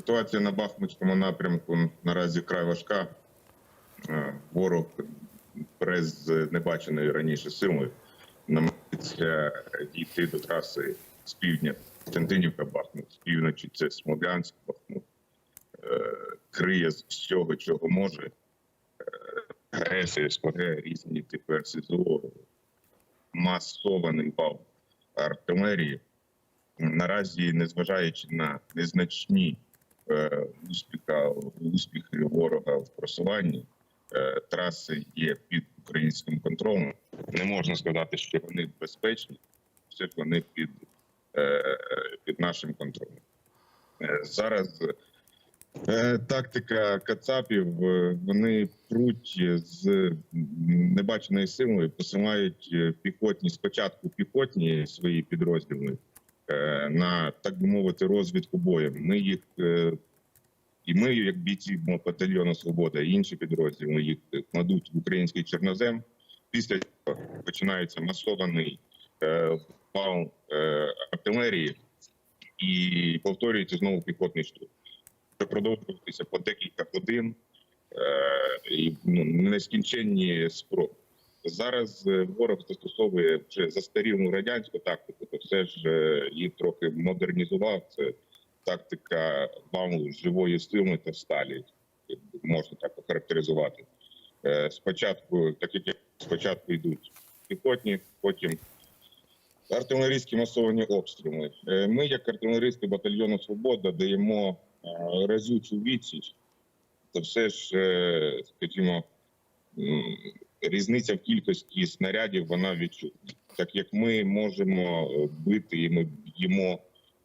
Ситуація на Бахмутському напрямку наразі край важка. Е, Ворог бере з небаченої раніше силою намагається дійти до траси з півдня Константинівка Бахмут, з півночі це Смолянськ Бахмут. Е, Криє з всього, чого може. Е, Агресія, СПГ, різні типи РСЗО, масований вал артилерії. Наразі, незважаючи на незначні е, успіха, успіхи ворога в просуванні, е, траси є під українським контролем. Не можна сказати, що вони безпечні, все вони під, е, під нашим контролем. Е, зараз е, тактика Кацапів, е, вони пруть з небаченою силою, посилають е, піхотні спочатку піхотні свої підрозділи е, на так би мовити розвідку боєм. Ми їх е, і ми, як бійці батальйону Свобода, і інші підрозділи їх кладуть в український чорнозем. Після цього починається масований е, вал е, артилерії і повторюється знову піхотний штурм. Це продовжуватися по декілька годин е, і ну, нескінченні спроби. Зараз е, ворог застосовує вже застарілу радянську тактику, то все ж е, її трохи модернізував. Це тактика валу живої сили та сталі, можна так охарактеризувати. Е, Спочатку, так як спочатку йдуть піхотні, потім артилерійські масовані обстріли. Ми, як артилеристи батальйону Свобода, даємо разючу відсіч. Це все ж, скажімо, різниця в кількості снарядів вона відчутна. Так як ми можемо е, бити і ми б'ємо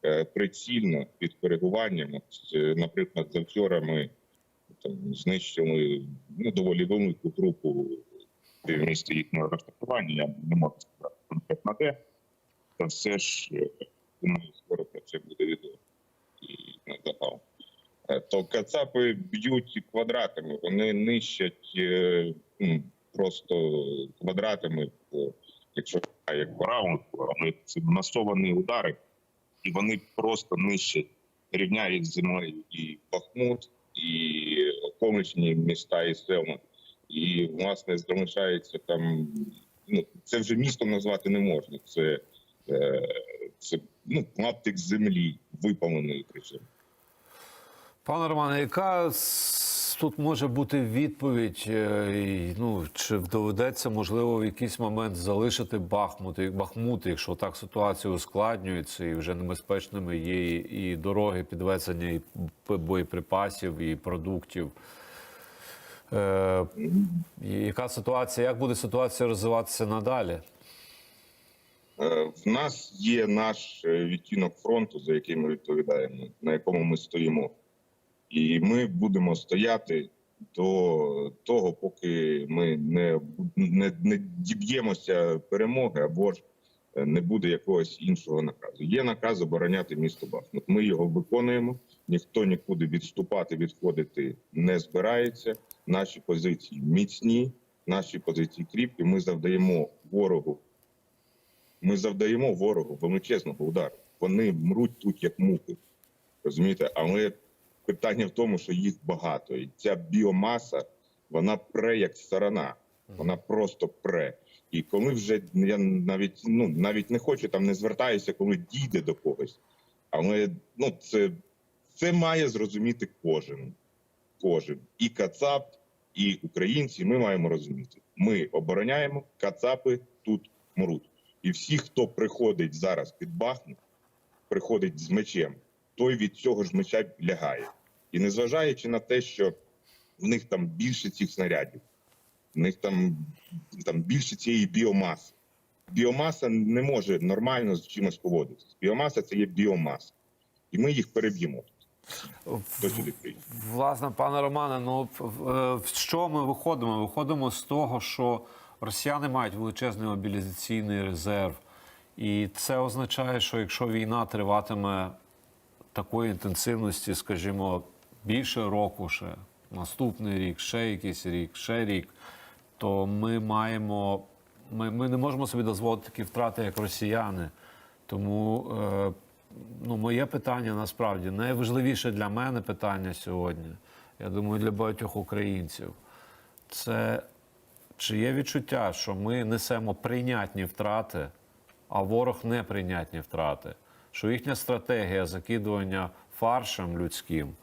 е, прицільно під коригуванням. Е, Наприклад, завчора ми там знищили ну, доволі велику групу в місті їхнього розташування. Я не можу сказати конкретно де. Та все ж думаю, скоро про це буде відео і на загал. Е, То кацапи б'ють квадратами, вони нищать ну, просто квадратами, якщо як по раунду, але це масовані удари, і вони просто нищать, рівняють землею і Бахмут, і околичні міста і села. І власне залишається там. Ну це вже містом назвати не можна. Це, е, це ну, клаптик землі випаленої причому. Пане Романе, яка тут може бути відповідь? е, Ну чи доведеться можливо в якийсь момент залишити Бахмут, Бахмут, якщо так ситуація ускладнюється, і вже небезпечними є і, дороги підвезення і боєприпасів, і продуктів. Е, яка ситуація? Як буде ситуація розвиватися надалі? Е, В нас є наш е, відтінок фронту, за який ми відповідаємо, на якому ми стоїмо, і ми будемо стояти до того, поки ми не, не, не діб'ємося перемоги або ж е, не буде якогось іншого наказу. Є наказ обороняти місто Бахмут. Ми його виконуємо. Ніхто нікуди відступати, відходити не збирається. Наші позиції міцні, наші позиції кріпкі. Ми завдаємо ворогу ми завдаємо ворогу величезного удару. Вони мруть тут як мухи. Розумієте? Але питання в тому, що їх багато, і ця біомаса вона пре як сторона, вона просто пре. І коли вже я навіть ну навіть не хочу там не звертаюся, коли дійде до когось. Але ну це, це має зрозуміти кожен. Кожен і Кацап, і українці. Ми маємо розуміти. Ми обороняємо Кацапи тут мруть. І всі, хто приходить зараз під Бахмут, приходить з мечем, той від цього ж меча лягає. І незважаючи на те, що в них там більше цих снарядів, в них там, там більше цієї біомаси. Біомаса не може нормально з чимось поводитися. Біомаса це є біомаса. І ми їх переб'ємо. Власне, пане Романе, ну в в що ми виходимо? Виходимо з того, що росіяни мають величезний мобілізаційний резерв, і це означає, що якщо війна триватиме такої інтенсивності, скажімо, більше року, ще наступний рік, ще якийсь рік, ще рік, то ми маємо. Ми, ми не можемо собі дозволити такі втрати, як росіяни. Тому е, ну, моє питання насправді найважливіше для мене питання сьогодні. Я думаю, для багатьох українців. Це чи є відчуття, що ми несемо прийнятні втрати, а ворог неприйнятні втрати? Що їхня стратегія закидування фаршем людським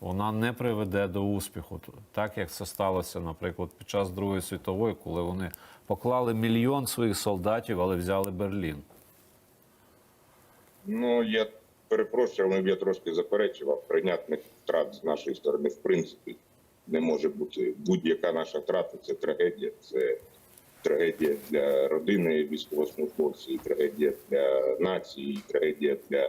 вона не приведе до успіху, так як це сталося, наприклад, під час Другої світової, коли вони поклали мільйон своїх солдатів, але взяли Берлін. Ну я перепрошую, але я трошки заперечував. Прийнятних втрат з нашої сторони, в принципі, не може бути. Будь-яка наша втрата це трагедія. Це трагедія для родини військовослужбовців, трагедія для нації, трагедія для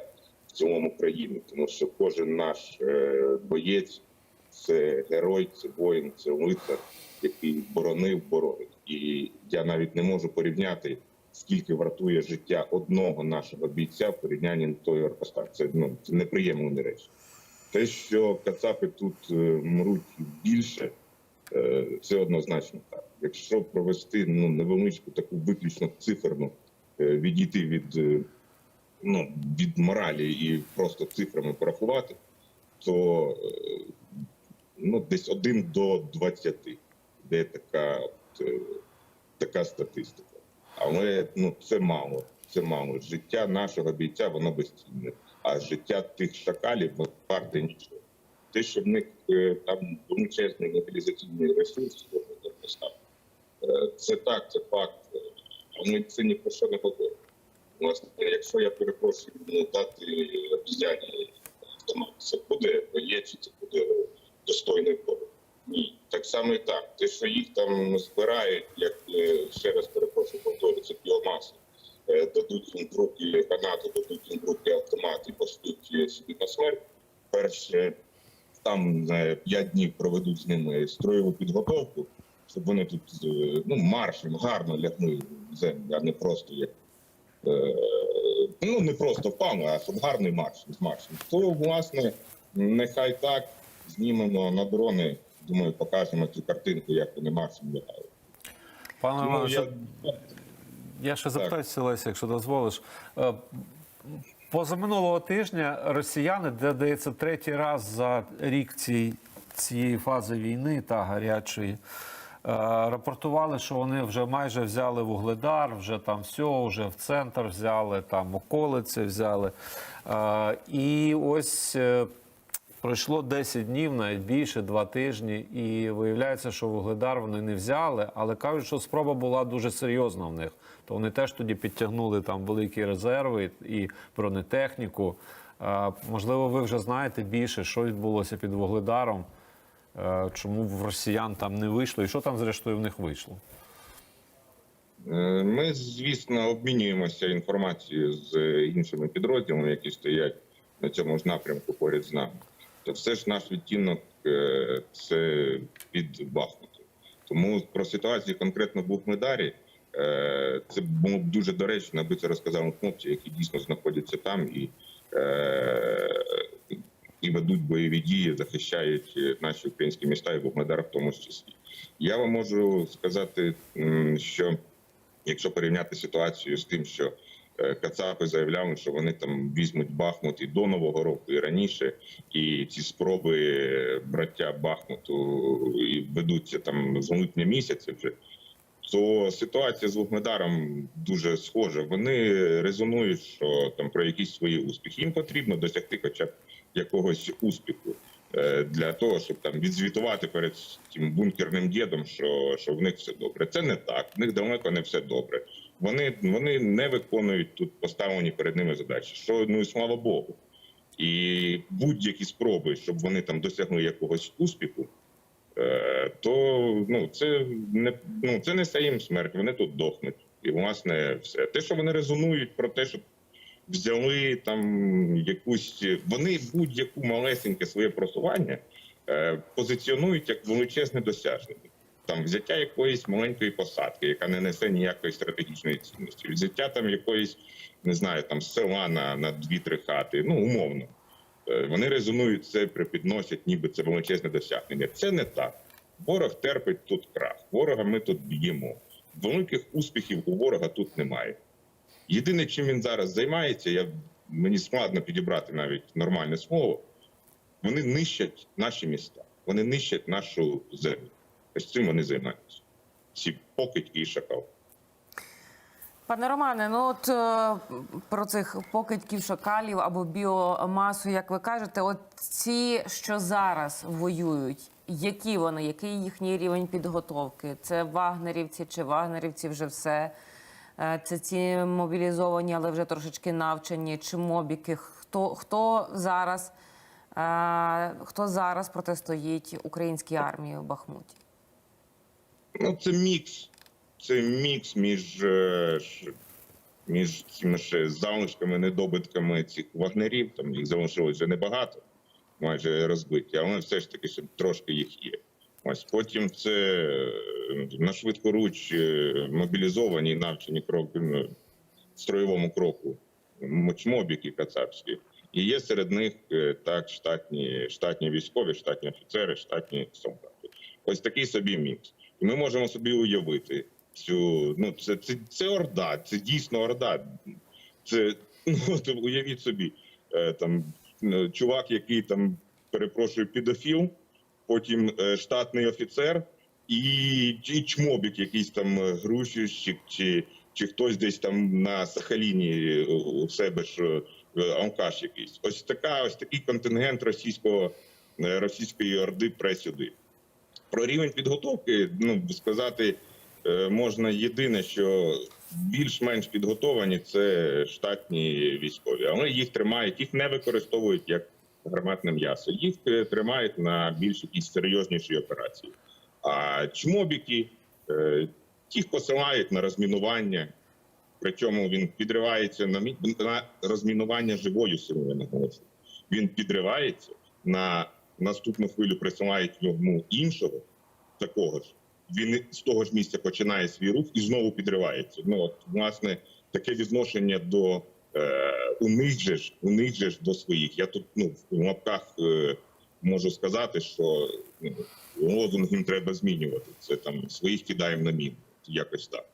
в цілому країни. Тому що кожен наш е, боєць це герой, це воїн, це лицар, який боронив, боронить. І я навіть не можу порівняти скільки вартує життя одного нашого бійця в порівнянні на той Оркостар. Це ну це неприємні речі. Те, що кацапи тут е, мруть більше, це однозначно так. Якщо провести ну невеличку таку виключно циферну, е, відійти від, е, ну, від моралі і просто цифрами порахувати, то е, ну, десь один до 20, де така, от, така статистика. Але ну це мало. Це мало. Життя нашого бійця воно безцінне, а життя тих шакалів варте нічого. Те, що в них там величезний мобілізаційний ресурс, е, це так, це факт. Але це ні про що не говорить. Власне, якщо я перепрошую ну, дати обізяні автомат, це буде боєць, чи це буде достойний ворог. Ні, так само і так. Те, що їх там збирають, як е, ще раз перепрошую, повторю, це біомаса. Е, Дадуть їм руки гранату, дадуть їм руки автомат і пошлють е, собі на смерть. Перше, там е, п'ять днів проведуть з ними строєву підготовку, щоб вони тут е, ну, маршем гарно лягли в землю, а не просто як. е, Ну, не просто впали, а щоб гарний марш з маршем. То, власне, нехай так знімемо на дрони. Думаю, покажемо цю картинку, як вони маршем лягають. Пане Романе, я, Я ще запитаюся, Леся, якщо дозволиш. Позаминулого тижня росіяни, де дається третій раз за рік цій, цієї фази війни та гарячої, е, рапортували, що вони вже майже взяли вугледар, вже там все, вже в центр взяли, там околиці взяли. Е, І ось е, Пройшло 10 днів, навіть більше, два тижні, і виявляється, що вугледар вони не взяли, але кажуть, що спроба була дуже серйозна в них. То вони теж тоді підтягнули там великі резерви і бронетехніку. Можливо, ви вже знаєте більше, що відбулося під вугледаром, е, чому в росіян там не вийшло, і що там, зрештою, в них вийшло. Е, Ми, звісно, обмінюємося інформацією з іншими підрозділами, які стоять на цьому ж напрямку поряд з нами. То все ж наш відтінок е, це під Бахмутом. Тому про ситуацію конкретно в Бухмедарі це було б дуже доречно, аби це розказали хлопці, які дійсно знаходяться там і, е, і ведуть бойові дії, захищають е, наші українські міста і Бухмедар в тому числі. Я вам можу сказати, що якщо порівняти ситуацію з тим, що е, Кацапи заявляли, що вони там візьмуть Бахмут і до Нового року, і раніше, і ці спроби е, браття Бахмуту ведуться там з липня місяця вже. То ситуація з Вугледаром дуже схожа. Вони резонують, що там про якісь свої успіхи. Їм потрібно досягти хоча б якогось успіху е, для того, щоб там відзвітувати перед тим бункерним дідом, що, що в них все добре. Це не так. В них далеко не все добре. Вони, вони не виконують тут поставлені перед ними задачі. Що ну і слава Богу. І будь-які спроби, щоб вони там досягли якогось успіху, то ну це не ну це несе їм смерть. Вони тут дохнуть. І власне все те, що вони резонують про те, що взяли там якусь вони будь-яку малесеньке своє просування е, позиціонують як величезне досягнення. Там взяття якоїсь маленької посадки, яка не несе ніякої стратегічної цінності, взяття там якоїсь, не знаю, там села на, на дві-три хати, ну умовно. Е, Вони резонують це, припідносять, ніби це величезне досягнення. Це не так. Ворог терпить тут крах. Ворога ми тут б'ємо. Великих успіхів у ворога тут немає. Єдине, чим він зараз займається, я мені складно підібрати навіть нормальне слово. Вони нищать наші міста, вони нищать нашу землю. Ось цим вони займаються. Ці покидьки і шакал. Пане Романе, ну от е, про цих покидьків шакалів або біомасу, як ви кажете, от ці, що зараз воюють, які вони, який їхній рівень підготовки? Це вагнерівці чи вагнерівці вже все? Е, Це ці мобілізовані, але вже трошечки навчені, чи мобіки? Хто, хто зараз? е, Хто зараз протистоїть українській армії в Бахмуті? Ну, це мікс. Це мікс між, е, між цими ще залишками, недобитками цих вагнерів. Там їх залишилось вже небагато, майже розбиті, але все ж таки ще трошки їх є. Ось потім це е, на швидкоруч е, мобілізовані, навчені кроки строєвому кроку, мочмобіки кацапські. І є серед них так штатні, штатні військові, штатні офіцери, штатні солдати. Ось такий собі мікс. І ми можемо собі уявити цю. Ну, це, це, це орда, це дійсно орда. Це ну, уявіть собі, е, там е, чувак, який там перепрошую, підофіл, потім е, штатний офіцер і, і чмобік, якийсь там грузчик, чи, чи хтось десь там на Сахаліні у себе ж алкаш якийсь. Ось така, ось такий контингент російського російської орди пре сюди. Про рівень підготовки ну сказати можна єдине, що більш-менш підготовані це штатні військові, але їх тримають, їх не використовують як гарматне м'ясо. Їх е, тримають на більш якісь серйозніші операції. А чмобіки е, їх посилають на розмінування. Причому він підривається на на розмінування живою силою наголошую. Він підривається на наступну хвилю присилають йому іншого такого ж. Він з того ж місця починає свій рух і знову підривається. Ну от власне таке відношення до е, у них же ж у них же ж до своїх. Я тут ну в лапках е, можу сказати, що ну, лозунг їм треба змінювати. Це там своїх кидаємо на мін, Якось так.